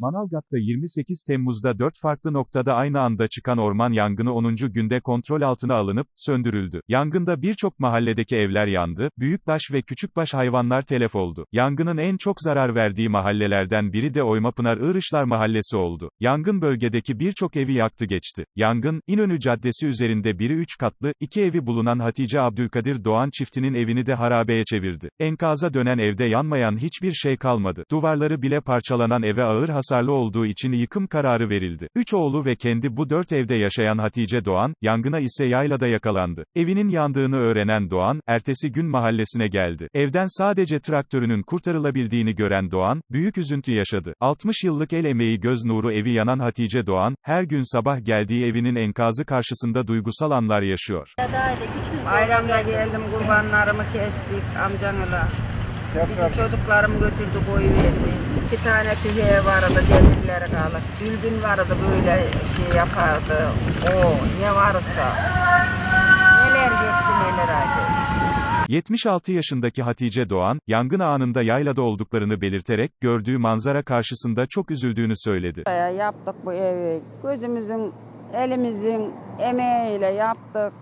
Manavgat'ta 28 Temmuz'da 4 farklı noktada aynı anda çıkan orman yangını 10. günde kontrol altına alınıp, söndürüldü. Yangında birçok mahalledeki evler yandı, büyükbaş ve küçükbaş hayvanlar telef oldu. Yangının en çok zarar verdiği mahallelerden biri de Oymapınar Irışlar Mahallesi oldu. Yangın bölgedeki birçok evi yaktı geçti. Yangın, İnönü Caddesi üzerinde biri 3 katlı, iki evi bulunan Hatice Abdülkadir Doğan çiftinin evini de harabeye çevirdi. Enkaza dönen evde yanmayan hiçbir şey kalmadı. Duvarları bile parçalanan eve ağır hasarlı olduğu için yıkım kararı verildi. Üç oğlu ve kendi bu dört evde yaşayan Hatice Doğan, yangına ise yaylada yakalandı. Evinin yandığını öğrenen Doğan, ertesi gün mahallesine geldi. Evden sadece traktörünün kurtarılabildiğini gören Doğan, büyük üzüntü yaşadı. 60 yıllık el emeği göz nuru evi yanan Hatice Doğan, her gün sabah geldiği evinin enkazı karşısında duygusal anlar yaşıyor. Bayramda geldim kurbanlarımı kestik amcanla. Bizi çocuklarım götürdü koyuverdi. İki tane tüfeği vardı demirleri kalır. Gülgün vardı böyle şey yapardı. O ne varsa. Neler gitti neler acı. 76 yaşındaki Hatice Doğan, yangın anında yaylada olduklarını belirterek, gördüğü manzara karşısında çok üzüldüğünü söyledi. Buraya yaptık bu evi. Gözümüzün, elimizin emeğiyle yaptık.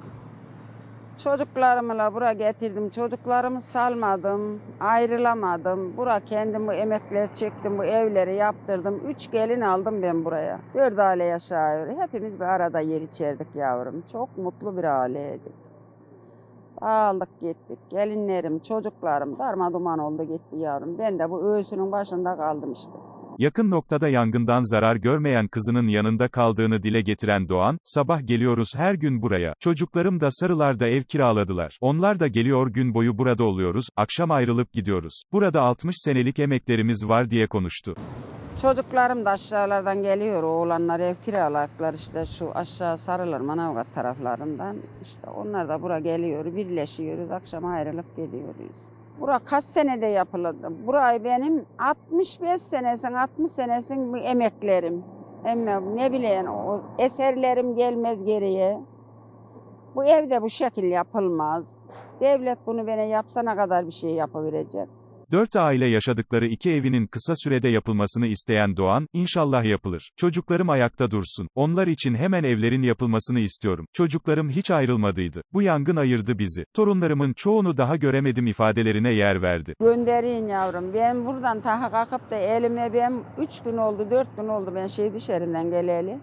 Çocuklarımla buraya getirdim. Çocuklarımı salmadım, ayrılamadım. Bura kendim bu emekler çektim, bu evleri yaptırdım. Üç gelin aldım ben buraya. Dört aile yaşıyor. Hepimiz bir arada yer içerdik yavrum. Çok mutlu bir aileydik. Aldık gittik. Gelinlerim, çocuklarım darma duman oldu gitti yavrum. Ben de bu öğüsünün başında kaldım işte. Yakın noktada yangından zarar görmeyen kızının yanında kaldığını dile getiren Doğan, sabah geliyoruz her gün buraya. Çocuklarım da Sarılar'da ev kiraladılar. Onlar da geliyor gün boyu burada oluyoruz, akşam ayrılıp gidiyoruz. Burada 60 senelik emeklerimiz var diye konuştu. Çocuklarım da aşağılardan geliyor. Oğlanlar ev kiralarlar işte şu aşağı Sarılır Manavgat taraflarından. İşte onlar da buraya geliyor. Birleşiyoruz. Akşam ayrılıp gidiyoruz. Bura kaç senede yapıldı? Burayı benim 65 senesin, 60 senesin emeklerim. Ama ne bileyim o eserlerim gelmez geriye. Bu evde bu şekil yapılmaz. Devlet bunu bana yapsana kadar bir şey yapıverecek. Dört aile yaşadıkları iki evinin kısa sürede yapılmasını isteyen Doğan, inşallah yapılır. Çocuklarım ayakta dursun. Onlar için hemen evlerin yapılmasını istiyorum. Çocuklarım hiç ayrılmadıydı. Bu yangın ayırdı bizi. Torunlarımın çoğunu daha göremedim ifadelerine yer verdi. Gönderin yavrum. Ben buradan taha kalkıp da elime ben üç gün oldu, dört gün oldu ben şey dışarından geleli.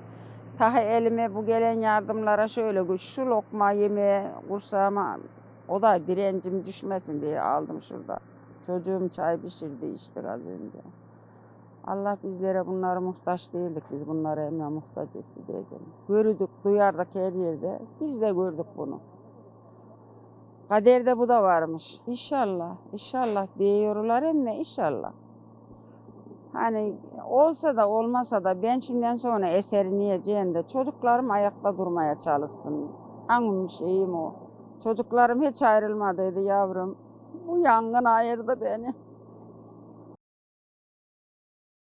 Taha elime bu gelen yardımlara şöyle şu lokma yemeğe kursağıma, o da direncim düşmesin diye aldım şurada. Çocuğum çay pişirdi içtik az önce. Allah bizlere bunlara muhtaç değildik. Biz bunlara emeğe muhtaç etti diyeceğim. Gördük, duyardık her yerde. Biz de gördük bunu. Kaderde bu da varmış. İnşallah, inşallah diyorlar ama inşallah. Hani olsa da olmasa da ben şimdiden sonra eserini yiyeceğim de çocuklarım ayakta durmaya çalışsın. Anım şeyim o. Çocuklarım hiç ayrılmadıydı yavrum. Bu yangın ayırdı beni.